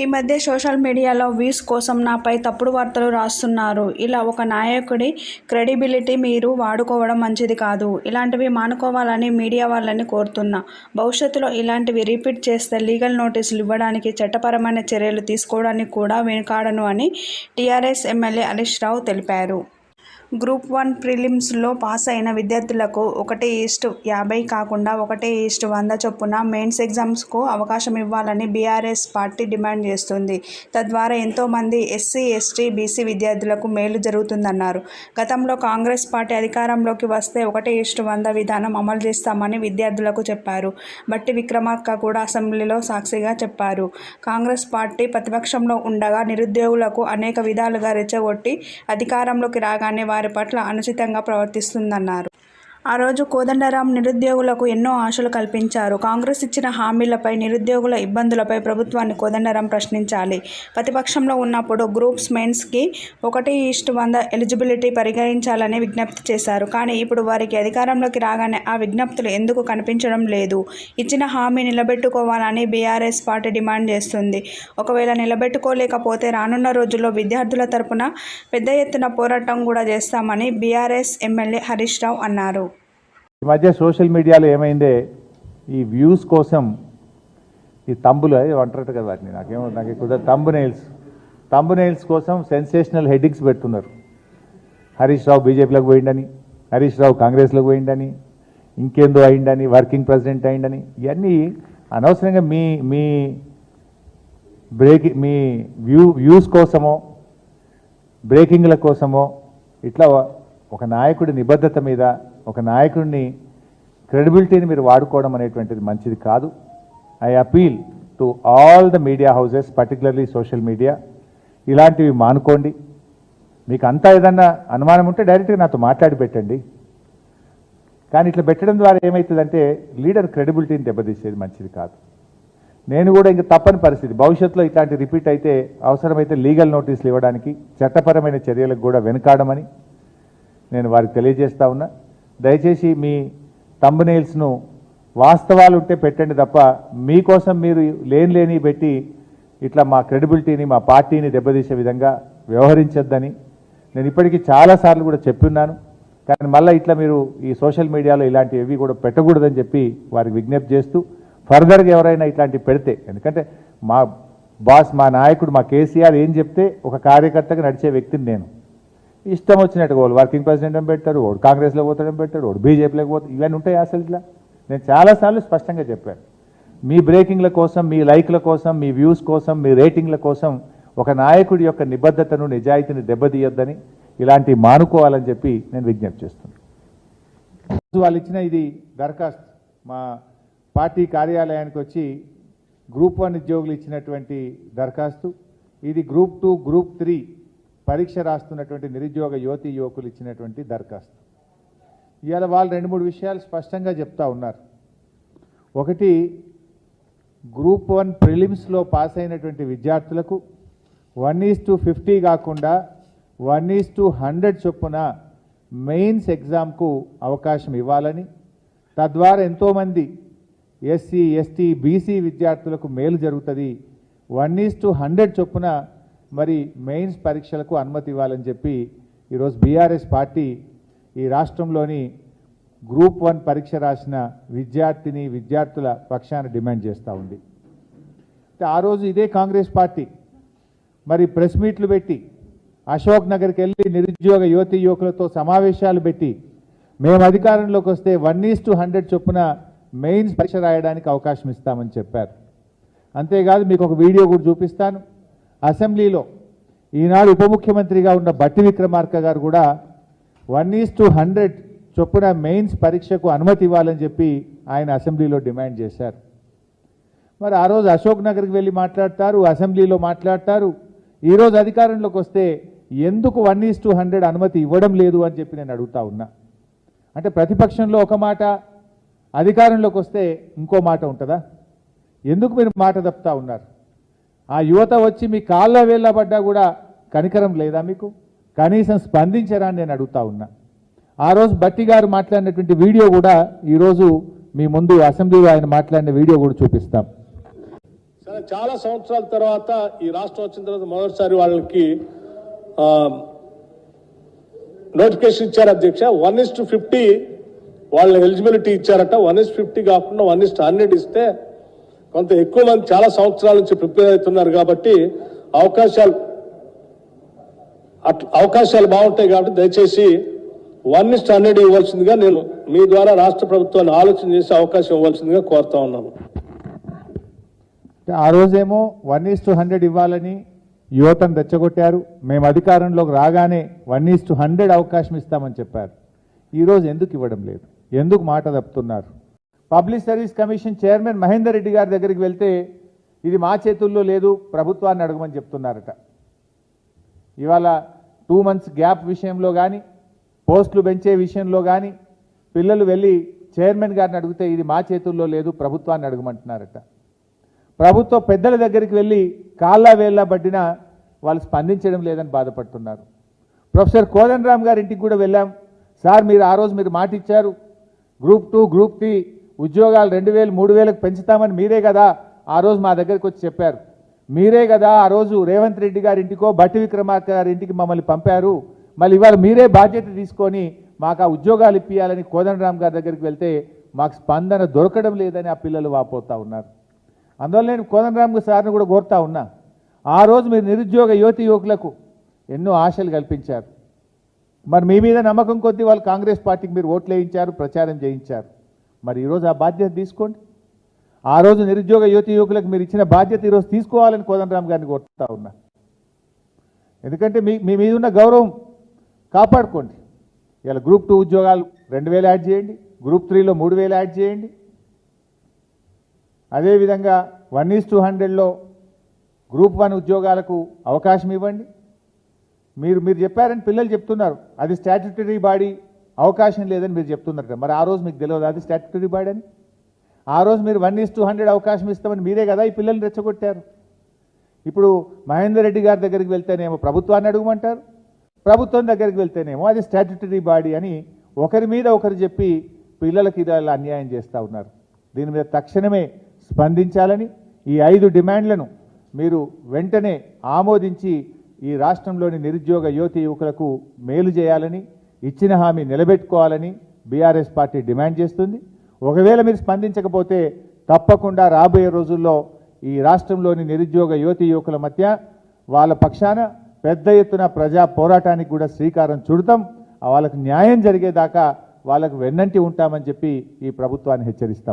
ఈ మధ్య సోషల్ మీడియాలో వ్యూస్ కోసం నాపై తప్పుడు వార్తలు రాస్తున్నారు. ఇలా ఒక నాయకుడి క్రెడిబిలిటీ మీరు వాడుకోవడం మంచిది కాదు. ఇలాంటివి మానుకోవాలని మీడియా వాళ్ళని కోరుతున్నా. భవిష్యత్తులో ఇలాంటివి రిపీట్ చేస్తే లీగల్ నోటీసులు ఇవ్వడానికి చట్టపరమైన చర్యలు తీసుకోవడానికి కూడా వెనుకాడను అని టీఆర్ఎస్ ఎమ్మెల్యే హరీష్ రావు తెలిపారు. గ్రూప్ వన్ ప్రిలిమ్స్లో పాస్ అయిన విద్యార్థులకు ఒకటి ఈస్ట్ యాభై కాకుండా ఒకటి ఈస్ట్ వంద చొప్పున మెయిన్స్ ఎగ్జామ్స్కు అవకాశం ఇవ్వాలని బీఆర్ఎస్ పార్టీ డిమాండ్ చేస్తుంది. తద్వారా ఎంతోమంది ఎస్సీ ఎస్టీ బీసీ విద్యార్థులకు మేలు జరుగుతుందన్నారు. గతంలో కాంగ్రెస్ పార్టీ అధికారంలోకి వస్తే ఒకటి ఈస్ట్ వంద విధానం అమలు చేస్తామని విద్యార్థులకు చెప్పారు. బట్టి విక్రమార్క కూడా అసెంబ్లీలో సాక్షిగా చెప్పారు. కాంగ్రెస్ పార్టీ ప్రతిపక్షంలో ఉండగా నిరుద్యోగులకు అనేక విధాలుగా రెచ్చగొట్టి అధికారంలోకి రాగానే వారి వారి పట్ల అనుచితంగా ప్రవర్తిస్తుందన్నారు. ఆ రోజు కోదండరాం నిరుద్యోగులకు ఎన్నో ఆశలు కల్పించారు. కాంగ్రెస్ ఇచ్చిన హామీలపై నిరుద్యోగుల ఇబ్బందులపై ప్రభుత్వాన్ని కోదండరాం ప్రశ్నించాలి. ప్రతిపక్షంలో ఉన్నప్పుడు గ్రూప్స్ మెయిన్స్కి ఒకటి ఈస్ట్ వంద ఎలిజిబిలిటీ పరిగణించాలని విజ్ఞప్తి చేశారు. కానీ ఇప్పుడు వారికి అధికారంలోకి రాగానే ఆ విజ్ఞప్తులు ఎందుకు కనిపించడం లేదు? ఇచ్చిన హామీ నిలబెట్టుకోవాలని బీఆర్ఎస్ పార్టీ డిమాండ్ చేస్తుంది. ఒకవేళ నిలబెట్టుకోలేకపోతే రానున్న రోజుల్లో విద్యార్థుల తరపున పెద్ద ఎత్తున పోరాటం కూడా చేస్తామని బీఆర్ఎస్ ఎమ్మెల్యే హరీష్ రావు అన్నారు. ఈ మధ్య సోషల్ మీడియాలో ఏమైందే? ఈ వ్యూస్ కోసం ఈ తంబులు అది అంటారట కదా వాటిని. నాకేమో నాకు కుదరదు తంబు నెయిల్స్ తంబు నెయిల్స్ కోసం సెన్సేషనల్ హెడ్డింగ్స్ పెడుతున్నారు. హరీష్ రావు బీజేపీలోకి పోయిండని హరీష్ రావు కాంగ్రెస్లోకి పోయిండని ఇంకేందో అయిండని వర్కింగ్ ప్రెసిడెంట్ అయిండని ఇవన్నీ అనవసరంగా మీ మీ బ్రేక్ మీ వ్యూ వ్యూస్ కోసమో బ్రేకింగ్ల కోసమో ఇట్లా ఒక నాయకుడి నిబద్ధత మీద ఒక నాయకుడిని క్రెడిబిలిటీని మీరు వాడుకోవడం అనేటువంటిది మంచిది కాదు. I appeal to all the media houses particularly social media. ఇలాంటివి మానుకోండి. మీకు అంతా ఏదన్నా అనుమానం ఉంటే డైరెక్ట్గా నాతో మాట్లాడి పెట్టండి. కానీ ఇట్లా పెట్టడం ద్వారా ఏమవుతుందంటే లీడర్ క్రెడిబిలిటీని దెబ్బతీసేది మంచిది కాదు. నేను కూడా ఇంక తప్పని పరిస్థితి. భవిష్యత్తులో ఇట్లాంటి రిపీట్ అయితే అవసరమైతే లీగల్ నోటీసులు ఇవ్వడానికి చట్టపరమైన చర్యలకు కూడా వెనుకాడమని నేను వారికి తెలియజేస్తా ఉన్నా. దయచేసి మీ తంబనేల్స్ను వాస్తవాలు ఉంటే పెట్టండి తప్ప మీకోసం మీరు లేని లేని పెట్టి ఇట్లా మా క్రెడిబిలిటీని మా పార్టీని దెబ్బతీసే విధంగా వ్యవహరించొద్దని నేను ఇప్పటికీ చాలాసార్లు కూడా చెప్పున్నాను కానీ మళ్ళీ ఇట్లా మీరు ఈ సోషల్ మీడియాలో ఇలాంటివి కూడా పెట్టకూడదని చెప్పి వారికి విజ్ఞప్తి చేస్తూ ఫర్దర్గా ఎవరైనా ఇట్లాంటివి పెడితే ఎందుకంటే మా బాస్ మా నాయకుడు మా కేసీఆర్ ఏం చెప్తే ఒక కార్యకర్తగా నడిచే వ్యక్తిని నేను. ఇష్టం వచ్చినట్టుగా వాళ్ళు వర్కింగ్ ప్రెసిడెంట్ అని పెట్టారు వాడు కాంగ్రెస్లో పోతాడని పెట్టాడు వాడు బీజేపీలోకి పోతాడు ఇవన్నీ ఉంటాయి అసలు ఇట్లా నేను చాలాసార్లు స్పష్టంగా చెప్పాను. మీ బ్రేకింగ్ల కోసం మీ లైక్ల కోసం మీ వ్యూస్ కోసం మీ రేటింగ్ల కోసం ఒక నాయకుడి యొక్క నిబద్ధతను నిజాయితీని దెబ్బతీయొద్దని ఇలాంటి మానుకోవాలని చెప్పి నేను విజ్ఞప్తి చేస్తున్నాను. వాళ్ళు ఇచ్చిన ఇది దరఖాస్తు. మా పార్టీ కార్యాలయానికి వచ్చి గ్రూప్ వన్ ఉద్యోగులు ఇచ్చినటువంటి దరఖాస్తు. ఇది గ్రూప్ టూ గ్రూప్ త్రీ పరీక్ష రాస్తున్నటువంటి నిరుద్యోగ యువతి యువకులు ఇచ్చినటువంటి దరఖాస్తు. ఇవాళ వాళ్ళు రెండు మూడు విషయాలు స్పష్టంగా చెప్తా ఉన్నారు. ఒకటి గ్రూప్ వన్ ప్రిలిమ్స్లో పాస్ అయినటువంటి విద్యార్థులకు వన్ ఈజ్ టు ఫిఫ్టీ కాకుండా వన్ ఈజ్ టు హండ్రెడ్ చొప్పున మెయిన్స్ ఎగ్జామ్కు అవకాశం ఇవ్వాలని తద్వారా ఎంతోమంది ఎస్సీ ఎస్టీ బీసీ విద్యార్థులకు మేలు జరుగుతుంది. వన్ ఈజ్ టు హండ్రెడ్ చొప్పున మరి మెయిన్స్ పరీక్షలకు అనుమతి ఇవ్వాలని చెప్పి ఈరోజు బీఆర్ఎస్ పార్టీ ఈ రాష్ట్రంలోని గ్రూప్ వన్ పరీక్ష రాసిన విద్యార్థిని విద్యార్థుల పక్షాన డిమాండ్ చేస్తూ ఉంది. ఆ రోజు ఇదే కాంగ్రెస్ పార్టీ మరి ప్రెస్ మీట్లు పెట్టి అశోక్ నగర్కి వెళ్ళి నిరుద్యోగ యువతి యువకులతో సమావేశాలు పెట్టి మేము అధికారంలోకి వస్తే వన్ ఈస్ టు హండ్రెడ్ చొప్పున మెయిన్స్ పరీక్ష రాయడానికి అవకాశం ఇస్తామని చెప్పారు. అంతేకాదు మీకు ఒక వీడియో కూడా చూపిస్తాను. అసెంబ్లీలో ఈనాడు ఉప ముఖ్యమంత్రిగా ఉన్న బట్టి విక్రమార్క గారు కూడా వన్ ఈస్ టు హండ్రెడ్ చొప్పున మెయిన్స్ పరీక్షకు అనుమతి ఇవ్వాలని చెప్పి ఆయన అసెంబ్లీలో డిమాండ్ చేశారు. మరి ఆ రోజు అశోక్ నగర్కి వెళ్ళి మాట్లాడతారు అసెంబ్లీలో మాట్లాడతారు. ఈరోజు అధికారంలోకి వస్తే ఎందుకు వన్ ఈస్ టు హండ్రెడ్ అనుమతి ఇవ్వడం లేదు అని చెప్పి నేను అడుగుతా ఉన్నా. అంటే ప్రతిపక్షంలో ఒక మాట అధికారంలోకి వస్తే ఇంకో మాట ఉంటుందా? ఎందుకు మీరు మాట తప్పుతా ఉన్నారు? ఆ యువత వచ్చి మీ కాళ్ళ వేళ్ళబడ్డా కూడా కనికరం లేదా మీకు? కనీసం స్పందించరా నేను అడుగుతా ఉన్నా. ఆ రోజు బట్టి గారు మాట్లాడినటువంటి వీడియో కూడా ఈరోజు మీ ముందు అసెంబ్లీలో ఆయన మాట్లాడిన వీడియో కూడా చూపిస్తాం. సరే చాలా సంవత్సరాల తర్వాత ఈ రాష్ట్రం వచ్చిన తర్వాత మొదటిసారి వాళ్ళకి నోటిఫికేషన్ ఇచ్చారు అధ్యక్ష. వన్ ఇస్ టు ఫిఫ్టీ వాళ్ళ ఎలిజిబిలిటీ ఇచ్చారట. వన్ ఇస్ ఫిఫ్టీ కాకుండా వన్ ఇస్ హండ్రెడ్ ఇస్తే కొంత ఎక్కువ మంది చాలా సంవత్సరాల నుంచి ప్రిపేర్ అవుతున్నారు కాబట్టి అవకాశాలు అట్ అవకాశాలు బాగుంటాయి కాబట్టి దయచేసి వన్ ఇస్ట్ హండ్రెడ్ ఇవ్వాల్సిందిగా నేను మీ ద్వారా రాష్ట్ర ప్రభుత్వాన్ని ఆలోచన చేసే అవకాశం ఇవ్వాల్సిందిగా కోరుతా ఉన్నాను. ఆ రోజేమో వన్ ఈస్ టు హండ్రెడ్ ఇవ్వాలని యువతను రెచ్చగొట్టారు. మేము అధికారంలోకి రాగానే వన్ ఈస్ టు హండ్రెడ్ అవకాశం ఇస్తామని చెప్పారు. ఈరోజు ఎందుకు ఇవ్వడం లేదు? ఎందుకు మాట తప్పుతున్నారు? Public service commission chairman Mahender Reddy గారి దగ్గరికి వెళ్తే ఇది మా చేతుల్లో లేదు ప్రభుత్వాన్ని అడగమని చెప్తున్నారట. ఇవాళ టూ మంత్స్ గ్యాప్ విషయంలో కానీ పోస్టులు పెంచే విషయంలో కానీ పిల్లలు వెళ్ళి చైర్మన్ గారిని అడిగితే ఇది మా చేతుల్లో లేదు ప్రభుత్వాన్ని అడగమంటున్నారట. ప్రభుత్వ పెద్దల దగ్గరికి వెళ్ళి కాళ్ళ వేళ్ళ పడ్డినా వాళ్ళు స్పందించడం లేదని బాధపడుతున్నారు. ప్రొఫెసర్ కోదండరామ్ గారి ఇంటికి కూడా వెళ్ళాం. సార్ మీరు ఆ రోజు మీరు మాట ఇచ్చారు గ్రూప్ టూ గ్రూప్ త్రీ ఉద్యోగాలు రెండు వేలు మూడు వేలకు పెంచుతామని మీరే కదా ఆ రోజు మా దగ్గరికి వచ్చి చెప్పారు. మీరే కదా ఆ రోజు రేవంత్ రెడ్డి గారి ఇంటికో బట్టి విక్రమార్క గారి ఇంటికి మమ్మల్ని పంపారు. మళ్ళీ ఇవాళ మీరే బాధ్యత తీసుకొని మాకు ఆ ఉద్యోగాలు ఇప్పియాలని కోదండరామ్ గారి దగ్గరికి వెళ్తే మాకు స్పందన దొరకడం లేదని ఆ పిల్లలు వాపోతూ ఉన్నారు. అందువల్ల నేను కోదండరామ్ సార్ని కూడా కోరుతా ఉన్నా. ఆ రోజు మీరు నిరుద్యోగ యువతి యువకులకు ఎన్నో ఆశలు కల్పించారు. మరి మీ మీద నమ్మకం కొద్దీ వాళ్ళు కాంగ్రెస్ పార్టీకి మీరు ఓట్లు వేయించారు ప్రచారం చేయించారు. మరి ఈరోజు ఆ బాధ్యత తీసుకోండి. ఆ రోజు నిరుద్యోగ యువతి యువకులకు మీరు ఇచ్చిన బాధ్యత ఈరోజు తీసుకోవాలని కోదండరామ్ గారిని కోరుతా ఉన్నా. ఎందుకంటే మీ మీ మీద ఉన్న గౌరవం కాపాడుకోండి. ఇలా గ్రూప్ టూ ఉద్యోగాలు రెండు వేలు యాడ్ చేయండి. గ్రూప్ త్రీలో మూడు వేలు యాడ్ చేయండి. అదేవిధంగా వన్ ఈస్ టూ హండ్రెడ్లో గ్రూప్ వన్ ఉద్యోగాలకు అవకాశం ఇవ్వండి. మీరు మీరు చెప్పారని పిల్లలు చెప్తున్నారు. అది స్టాట్యుటరీ బాడీ అవకాశం లేదని మీరు చెప్తున్నారట మరి ఆ రోజు మీకు తెలియదు అది స్టాట్యుటరీ బాడీ అని? ఆ రోజు మీరు వన్ ఈస్ టూ హండ్రెడ్ అవకాశం ఇస్తామని మీరే కదా ఈ పిల్లల్ని రెచ్చగొట్టారు. ఇప్పుడు మహేందర్ రెడ్డి గారి దగ్గరికి వెళ్తేనేమో ప్రభుత్వాన్ని అడుగుమంటారు. ప్రభుత్వం దగ్గరికి వెళ్తేనేమో అది స్టాట్యుటరీ బాడీ అని ఒకరి మీద ఒకరు చెప్పి పిల్లలకి ఇలా అన్యాయం చేస్తూ ఉన్నారు. దీని మీద తక్షణమే స్పందించాలని ఈ ఐదు డిమాండ్లను మీరు వెంటనే ఆమోదించి ఈ రాష్ట్రంలోని నిరుద్యోగ యువతి యువకులకు మేలు చేయాలని ఇచ్చిన హామీ నిలబెట్టుకోవాలని బీఆర్ఎస్ పార్టీ డిమాండ్ చేస్తుంది. ఒకవేళ మీరు స్పందించకపోతే తప్పకుండా రాబోయే రోజుల్లో ఈ రాష్ట్రంలోని నిరుద్యోగ యువతి యువకుల మధ్య వాళ్ళ పక్షాన పెద్ద ఎత్తున ప్రజా పోరాటానికి కూడా శ్రీకారం చుడతాం. వాళ్ళకు న్యాయం జరిగేదాకా వాళ్ళకు వెన్నంటి ఉంటామని చెప్పి ఈ ప్రభుత్వాన్ని హెచ్చరిస్తా